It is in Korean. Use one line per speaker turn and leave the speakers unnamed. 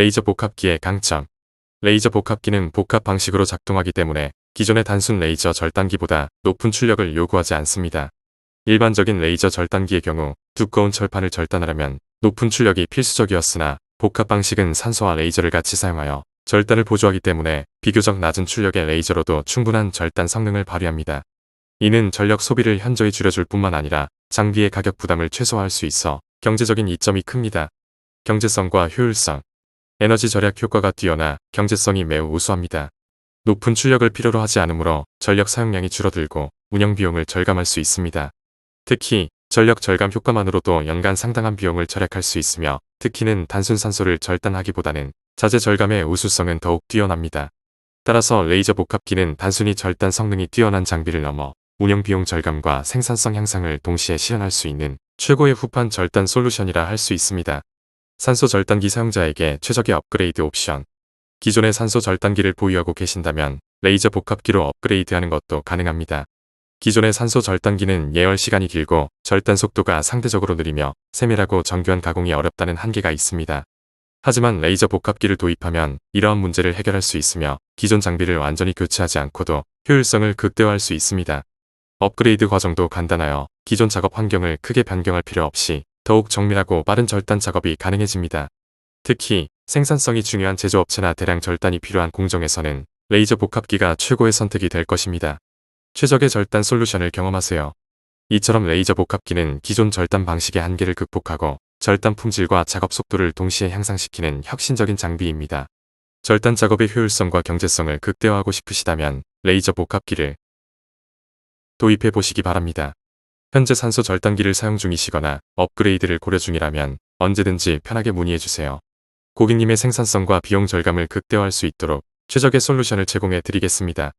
레이저 복합기의 강점 레이저 복합기는 복합 방식으로 작동하기 때문에 기존의 단순 레이저 절단기보다 높은 출력을 요구하지 않습니다. 일반적인 레이저 절단기의 경우 두꺼운 철판을 절단하려면 높은 출력이 필수적이었으나 복합 방식은 산소와 레이저를 같이 사용하여 절단을 보조하기 때문에 비교적 낮은 출력의 레이저로도 충분한 절단 성능을 발휘합니다. 이는 전력 소비를 현저히 줄여줄 뿐만 아니라 장비의 가격 부담을 최소화할 수 있어 경제적인 이점이 큽니다. 경제성과 효율성 에너지 절약 효과가 뛰어나 경제성이 매우 우수합니다. 높은 출력을 필요로 하지 않으므로 전력 사용량이 줄어들고 운영 비용을 절감할 수 있습니다. 특히 전력 절감 효과만으로도 연간 상당한 비용을 절약할 수 있으며 특히는 단순 산소를 절단하기보다는 자재 절감의 우수성은 더욱 뛰어납니다. 따라서 레이저 복합기는 단순히 절단 성능이 뛰어난 장비를 넘어 운영 비용 절감과 생산성 향상을 동시에 실현할 수 있는 최고의 후판 절단 솔루션이라 할 수 있습니다. 산소 절단기 사용자에게 최적의 업그레이드 옵션 기존의 산소 절단기를 보유하고 계신다면 레이저 복합기로 업그레이드하는 것도 가능합니다. 기존의 산소 절단기는 예열 시간이 길고 절단 속도가 상대적으로 느리며 세밀하고 정교한 가공이 어렵다는 한계가 있습니다. 하지만 레이저 복합기를 도입하면 이러한 문제를 해결할 수 있으며 기존 장비를 완전히 교체하지 않고도 효율성을 극대화할 수 있습니다. 업그레이드 과정도 간단하여 기존 작업 환경을 크게 변경할 필요 없이 더욱 정밀하고 빠른 절단 작업이 가능해집니다. 특히 생산성이 중요한 제조업체나 대량 절단이 필요한 공정에서는 레이저 복합기가 최고의 선택이 될 것입니다. 최적의 절단 솔루션을 경험하세요. 이처럼 레이저 복합기는 기존 절단 방식의 한계를 극복하고 절단 품질과 작업 속도를 동시에 향상시키는 혁신적인 장비입니다. 절단 작업의 효율성과 경제성을 극대화하고 싶으시다면 레이저 복합기를 도입해 보시기 바랍니다. 현재 산소 절단기를 사용 중이시거나 업그레이드를 고려 중이라면 언제든지 편하게 문의해 주세요. 고객님의 생산성과 비용 절감을 극대화할 수 있도록 최적의 솔루션을 제공해 드리겠습니다.